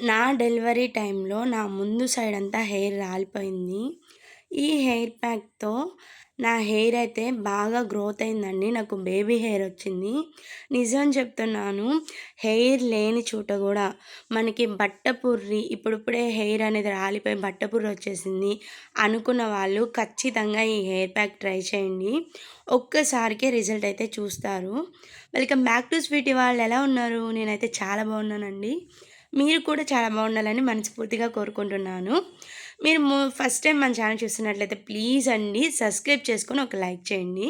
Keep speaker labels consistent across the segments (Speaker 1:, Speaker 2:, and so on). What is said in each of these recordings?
Speaker 1: నా డెలివరీ టైంలో నా ముందు సైడ్ అంతా హెయిర్ రాలిపోయింది. ఈ హెయిర్ ప్యాక్తో నా హెయిర్ అయితే బాగా గ్రోత్ అయిందండి. నాకు బేబీ హెయిర్ వచ్చింది. నిజం చెప్తున్నాను హెయిర్ లేని చోట కూడా మనకి బట్టపుర్రి ఇప్పుడిప్పుడే హెయిర్ అనేది రాలిపోయి బట్టపుర్రి వచ్చేసింది అనుకున్న వాళ్ళు ఖచ్చితంగా ఈ హెయిర్ ప్యాక్ ట్రై చేయండి. ఒక్కసారికే రిజల్ట్ అయితే చూస్తారు. వెల్కమ్ బ్యాక్ టు స్వీట్ వాళ్ళు. ఎలా ఉన్నారు? నేనైతే చాలా బాగున్నానండి. మీరు కూడా చాలా బాగుండాలని మనస్ఫూర్తిగా కోరుకుంటున్నాను. మీరు ఫస్ట్ టైం మన ఛానల్ చూస్తున్నట్లయితే ప్లీజ్ అండి సబ్స్క్రైబ్ చేసుకొని ఒక లైక్ చేయండి.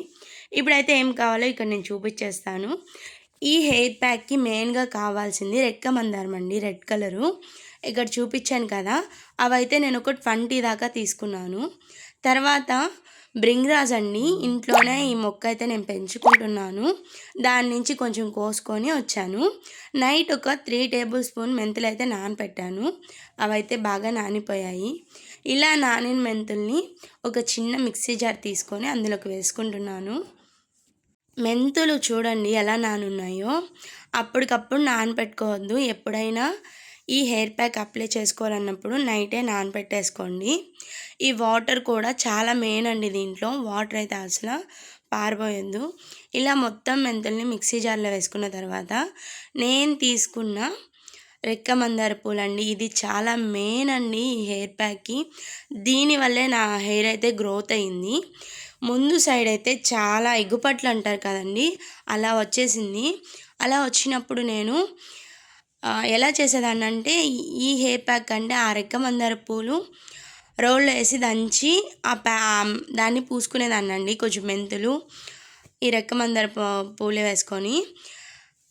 Speaker 1: ఇప్పుడైతే ఏం కావాలో ఇక్కడ నేను చూపించేస్తాను. ఈ హెయిర్ ప్యాక్కి మెయిన్గా కావాల్సింది రెక్క మందారం అండి రెడ్ కలరు. ఇక్కడ చూపించాను కదా అవైతే నేను ఒక ట్వంటీ దాకా తీసుకున్నాను. తర్వాత బ్రింగ్రాజ్ అండి ఇంట్లోనే ఈ మొక్క అయితే నేను పెంచుకుంటున్నాను. దాని నుంచి కొంచెం కోసుకొని వచ్చాను. నైట్ ఒక త్రీ టేబుల్ స్పూన్ మెంతులు అయితే నానపెట్టాను. అవైతే బాగా నానిపోయాయి. ఇలా నానిన మెంతుల్ని ఒక చిన్న మిక్సీ జార్ తీసుకొని అందులోకి వేసుకుంటున్నాను. మెంతులు చూడండి ఎలా నానున్నాయో. అప్పటికప్పుడు నానపెట్టుకోవద్దు. ఎప్పుడైనా ఈ హెయిర్ ప్యాక్ అప్లై చేసుకోవాలన్నప్పుడు నైటే నానపెట్టేసుకోండి ఈ వాటర్ కూడా చాలా మెయిన్ అండి దీంట్లో. వాటర్ అయితే అసలు పారిపోయద్దు ఇలా మొత్తం మెంతుల్ని మిక్సీ జార్లో వేసుకున్న తర్వాత నేను తీసుకున్న రెక్క మందార పూలు అండి ఇది చాలా మెయిన్ అండి ఈ హెయిర్ ప్యాక్కి. దీనివల్లే నా హెయిర్ అయితే గ్రోత్ అయింది. ముందు సైడ్ అయితే చాలా ఎగ్గుపట్లు అంటారు కదండి అలా వచ్చేసింది. అలా వచ్చినప్పుడు నేను ఎలా చేసేదాన్ని అంటే ఈ హెయిర్ ప్యాక్ అంటే ఆ రెక్క మందార పూలు రోల్లో వేసి దంచి ఆ ప్యా దాన్ని పూసుకునేదాన్ని అండి కొంచెం మెంతులు ఈ రెక్క మందార పూలు వేసుకొని.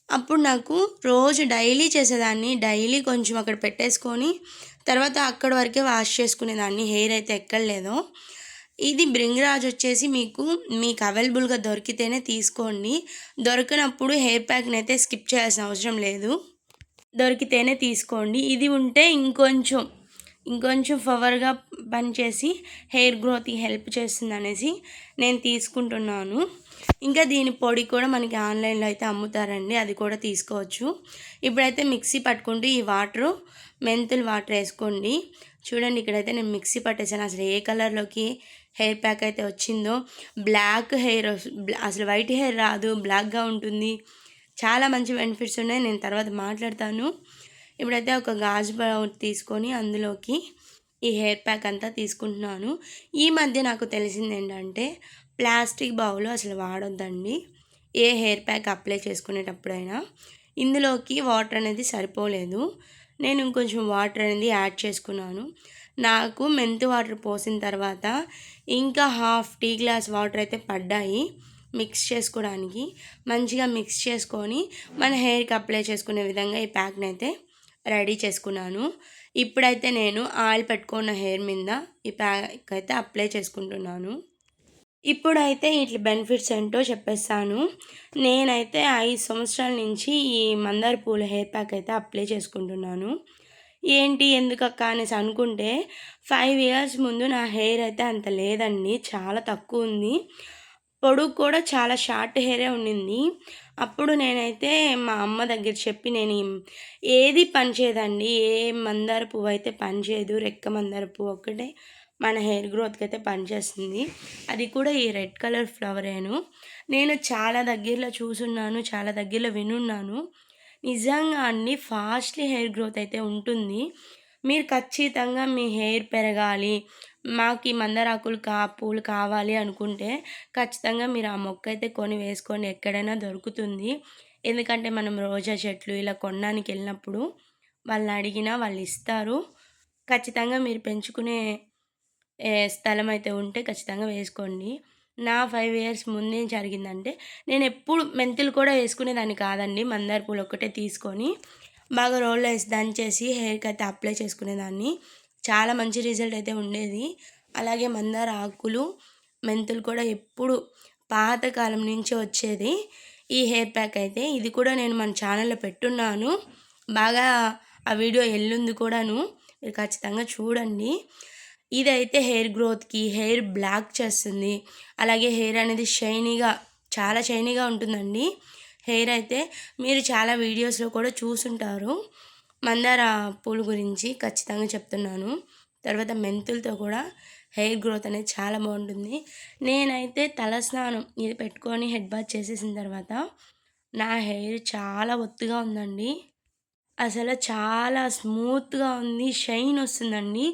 Speaker 1: అప్పుడు నాకు రోజు డైలీ చేసేదాన్ని. డైలీ కొంచెం అక్కడ పెట్టేసుకొని తర్వాత అక్కడ వరకే వాష్ చేసుకునేదాన్ని. హెయిర్ అయితే ఎక్కడలేదో. ఇది బ్రింగరాజ్ వచ్చేసి మీకు మీకు అవైలబుల్గా దొరికితేనే తీసుకోండి. దొరికినప్పుడు హెయిర్ ప్యాక్ని అయితే స్కిప్ చేయాల్సిన అవసరం లేదు. దొరికితేనే తీసుకోండి. ఇది ఉంటే ఇంకొంచెం ఇంకొంచెం పవర్గా పనిచేసి హెయిర్ గ్రోత్కి హెల్ప్ చేస్తుంది అనేసి నేను తీసుకుంటున్నాను. ఇంకా దీని పొడి కూడా మనకి ఆన్లైన్లో అయితే అమ్ముతారండి. అది కూడా తీసుకోవచ్చు. ఇప్పుడైతే మిక్సీ పట్టుకుంటూ ఈ వాటరు మెంతులు వాటర్ వేసుకోండి. చూడండి ఇక్కడైతే నేను మిక్సీ పట్టేసాను అసలు ఏ కలర్లోకి హెయిర్ ప్యాక్ అయితే వచ్చిందో. బ్లాక్ హెయిర్ అసలు వైట్ హెయిర్ రాదు. బ్లాక్గా ఉంటుంది. చాలా మంచి బెనిఫిట్స్ ఉన్నాయి. నేను తర్వాత మాట్లాడతాను. ఇప్పుడైతే ఒక గాజు తీసుకొని అందులోకి ఈ హెయిర్ ప్యాక్ అంతా తీసుకుంటున్నాను. ఈ మధ్య నాకు తెలిసింది ఏంటంటే ప్లాస్టిక్ బౌల్ అసలు వాడొద్దండి. ఏ హెయిర్ ప్యాక్ అప్లై చేసుకునేటప్పుడైనా. ఇందులోకి వాటర్ అనేది సరిపోలేదు. నేను ఇంకొంచెం వాటర్ అనేది యాడ్ చేసుకున్నాను. నాకు మెంతు వాటర్ పోసిన తర్వాత ఇంకా హాఫ్ టీ గ్లాస్ వాటర్ అయితే పడ్డాయి. మిక్స్ చేసుకోవడానికి మంచిగా మిక్స్ చేసుకొని మన హెయిర్కి అప్లై చేసుకునే విధంగా ఈ ప్యాక్ని అయితే రెడీ చేసుకున్నాను. ఇప్పుడైతే నేను ఆయిల్ పెట్టుకున్న హెయిర్ మీద ఈ ప్యాక్ అయితే అప్లై చేసుకుంటున్నాను. ఇప్పుడైతే ఇట్లా బెనిఫిట్స్ ఏంటో చెప్పేస్తాను. నేనైతే ఐదు సంవత్సరాల నుంచి ఈ మందార పూల హెయిర్ ప్యాక్ అయితే అప్లై చేసుకుంటున్నాను. ఏంటి ఎందుకక్క అనేసి అనుకుంటే ఫైవ్ ఇయర్స్ ముందు నా హెయిర్ అయితే అంత లేదండి చాలా తక్కువ ఉంది. పొడుగు కూడా చాలా షార్ట్ హెయిరే ఉండింది. అప్పుడు నేనైతే మా అమ్మ దగ్గర చెప్పి నేను ఏది పనిచేయదండి ఏ మందార పువ్వు అయితే పనిచేయదు రెక్క మందార పువ్వు ఒక్కటే మన హెయిర్ గ్రోత్కి అయితే పనిచేస్తుంది అది కూడా ఈ రెడ్ కలర్ ఫ్లవరేను నేను చాలా దగ్గరలో చూసున్నాను చాలా దగ్గరలో వినున్నాను. నిజంగా అన్ని ఫాస్ట్లీ హెయిర్ గ్రోత్ అయితే ఉంటుంది. మీరు ఖచ్చితంగా మీ హెయిర్ పెరగాలి మాకు ఈ మందారాకులు కా పూలు కావాలి అనుకుంటే ఖచ్చితంగా మీరు ఆ మొక్క అయితే కొని వేసుకోండి ఎక్కడైనా దొరుకుతుంది. ఎందుకంటే మనం రోజా చెట్లు ఇలా కొనడానికి వెళ్ళినప్పుడు వాళ్ళని అడిగినా వాళ్ళు ఇస్తారు. ఖచ్చితంగా మీరు పెంచుకునే స్థలం అయితే ఉంటే ఖచ్చితంగా వేసుకోండి. నా ఫైవ్ ఇయర్స్ ముందే జరిగిందంటే నేను ఎప్పుడు మెంతులు కూడా వేసుకునేదాన్ని కాదండి. మందార పూలు ఒక్కటే తీసుకొని బాగా రోల్లో వేసి దంచేసి హెయిర్కి అయితే అప్లై చేసుకునేదాన్ని. చాలా మంచి రిజల్ట్ అయితే ఉండేది. అలాగే మందార ఆకులు మెంతులు కూడా ఎప్పుడు పాతకాలం నుంచి వచ్చేది. ఈ హెయిర్ ప్యాక్ అయితే ఇది కూడా నేను మన ఛానల్లో పెట్టున్నాను. బాగా ఆ వీడియో ఎల్లుంది కూడాను. మీరు ఖచ్చితంగా చూడండి. ఇదైతే హెయిర్ గ్రోత్కి హెయిర్ బ్లాక్ చేస్తుంది. అలాగే హెయిర్ అనేది షైనీగా చాలా షైనీగా ఉంటుందండి. హెయిర్ అయితే మీరు చాలా వీడియోస్లో కూడా చూసుంటారు. మందార పూలు గురించి ఖచ్చితంగా చెప్తున్నాను. తర్వాత మెంతులతో కూడా హెయిర్ గ్రోత్ అనేది చాలా బాగుంటుంది. నేనైతే తలస్నానం ఇది పెట్టుకొని హెడ్ బాత్ చేసేసిన తర్వాత నా హెయిర్ చాలా ఒత్తుగా ఉందండి. అసలు చాలా స్మూత్గా ఉంది షైన్ వస్తుందండి.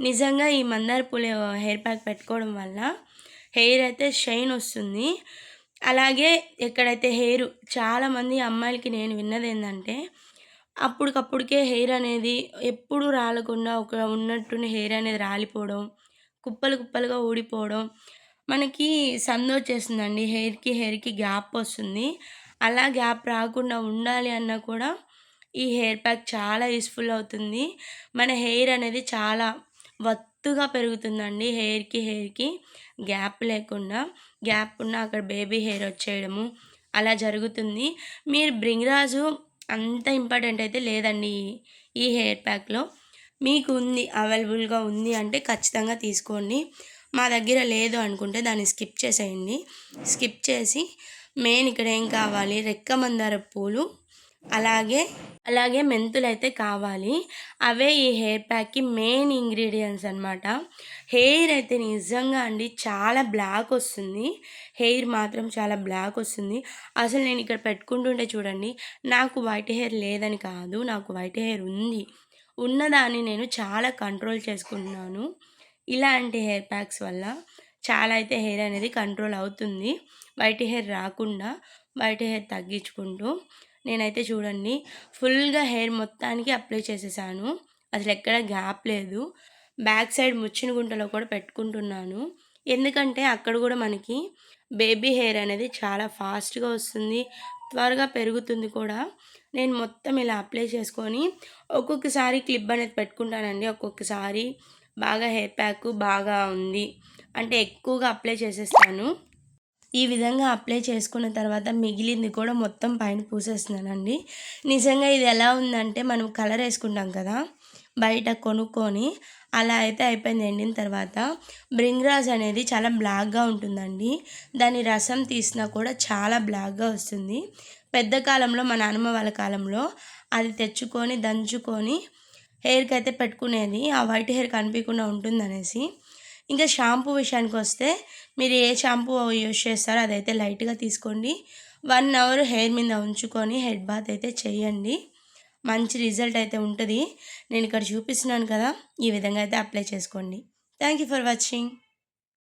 Speaker 1: నిజంగా ఈ మందార పూల హెయిర్ ప్యాక్ పెట్టుకోవడం వల్ల హెయిర్ అయితే షైన్ వస్తుంది. అలాగే ఎక్కడైతే హెయిర్ చాలామంది అమ్మాయిలకి నేను విన్నది ఏంటంటే అప్పటికప్పుడుకే హెయిర్ అనేది ఎప్పుడు రాలకుండా ఒక ఉన్నట్టుండి హెయిర్ అనేది రాలిపోవడం కుప్పలు కుప్పలుగా ఊడిపోవడం మనకి సందు వచ్చేస్తుందండి హెయిర్కి హెయిర్కి గ్యాప్ వస్తుంది. అలా గ్యాప్ రాకుండా ఉండాలి అన్నా కూడా ఈ హెయిర్ ప్యాక్ చాలా యూస్ఫుల్ అవుతుంది. మన హెయిర్ అనేది చాలా వత్తుగా పెరుగుతుందండి హెయిర్కి హెయిర్కి గ్యాప్ లేకుండా. గ్యాప్ ఉన్న అక్కడ బేబీ హెయిర్ వచ్చేయడము అలా జరుగుతుంది. మీరు బ్రింగ్రాజు అంత ఇంపార్టెంట్ అయితే లేదండి ఈ హెయిర్ ప్యాక్లో. మీకు ఉంది అవైలబుల్గా ఉంది అంటే ఖచ్చితంగా తీసుకోండి. మా దగ్గర లేదు అనుకుంటే దాన్ని స్కిప్ చేసేయండి. స్కిప్ చేసి మెయిన్ ఇక్కడ ఏం కావాలి? రెక్క మందార పూలు అలాగే అలాగే మెంతులు అయితే కావాలి. అవే ఈ హెయిర్ ప్యాక్కి మెయిన్ ఇంగ్రీడియంట్స్ అనమాట హెయిర్ అయితే నిజంగా అండి చాలా బ్లాక్ వస్తుంది. హెయిర్ మాత్రం చాలా బ్లాక్ వస్తుంది. అసలు నేను ఇక్కడ పెట్టుకుంటుంటే చూడండి నాకు వైట్ హెయిర్ లేదని కాదు నాకు వైట్ హెయిర్ ఉంది. ఉన్నదాన్ని నేను చాలా కంట్రోల్ చేసుకుంటున్నాను. ఇలాంటి హెయిర్ ప్యాక్స్ వల్ల చాలా అయితే హెయిర్ అనేది కంట్రోల్ అవుతుంది. వైట్ హెయిర్ రాకుండా వైట్ హెయిర్ తగ్గించుకుంటూ నేనైతే చూడండి ఫుల్గా హెయిర్ మొత్తానికి అప్లై చేసేసాను. అసలు ఎక్కడ గ్యాప్ లేదు. బ్యాక్ సైడ్ ముచ్చిన గుంటలో కూడా పెట్టుకుంటున్నాను. ఎందుకంటే అక్కడ కూడా మనకి బేబీ హెయిర్ అనేది చాలా ఫాస్ట్గా వస్తుంది త్వరగా పెరుగుతుంది కూడా. నేను మొత్తం ఇలా అప్లై చేసుకొని ఒక్కొక్కసారి క్లిప్ అనేది పెట్టుకుంటానండి. ఒక్కొక్కసారి బాగా హెయిర్ ప్యాక్ బాగా ఉంది. అంటే ఎక్కువగా అప్లై చేసేస్తాను. ఈ విధంగా అప్లై చేసుకున్న తర్వాత మిగిలింది కూడా మొత్తం పైన పూసేస్తున్నానండి. నిజంగా ఇది ఎలా ఉందంటే మనం కలర్ వేసుకుంటాం కదా బయట కొనుక్కొని అలా అయితే అయిపోయింది ఎండిన తర్వాత బ్రింగ్రాజ్ అనేది చాలా బ్లాక్గా ఉంటుందండి. దాని రసం తీసినా కూడా చాలా బ్లాక్గా వస్తుంది. పెద్ద కాలంలో మా నాన్నమ్మ వాళ్ళ కాలంలో అది తెచ్చుకొని దంచుకొని హెయిర్కి అయితే పెట్టుకునేది ఆ వైట్ హెయిర్ కనిపించకుండా ఉంటుందనేసి ఇంకా షాంపూ విషయానికి వస్తే మీరు ఏ షాంపూ యూజ్ చేస్తారో అదైతే లైట్గా తీసుకోండి. వన్ అవర్ హెయిర్ మీద ఉంచుకొని హెడ్ బాత్ అయితే చేయండి. మంచి రిజల్ట్ అయితే ఉంటుంది. నేను ఇక్కడ చూపిస్తున్నాను కదా ఈ విధంగా అయితే అప్లై చేసుకోండి. Thank you for watching.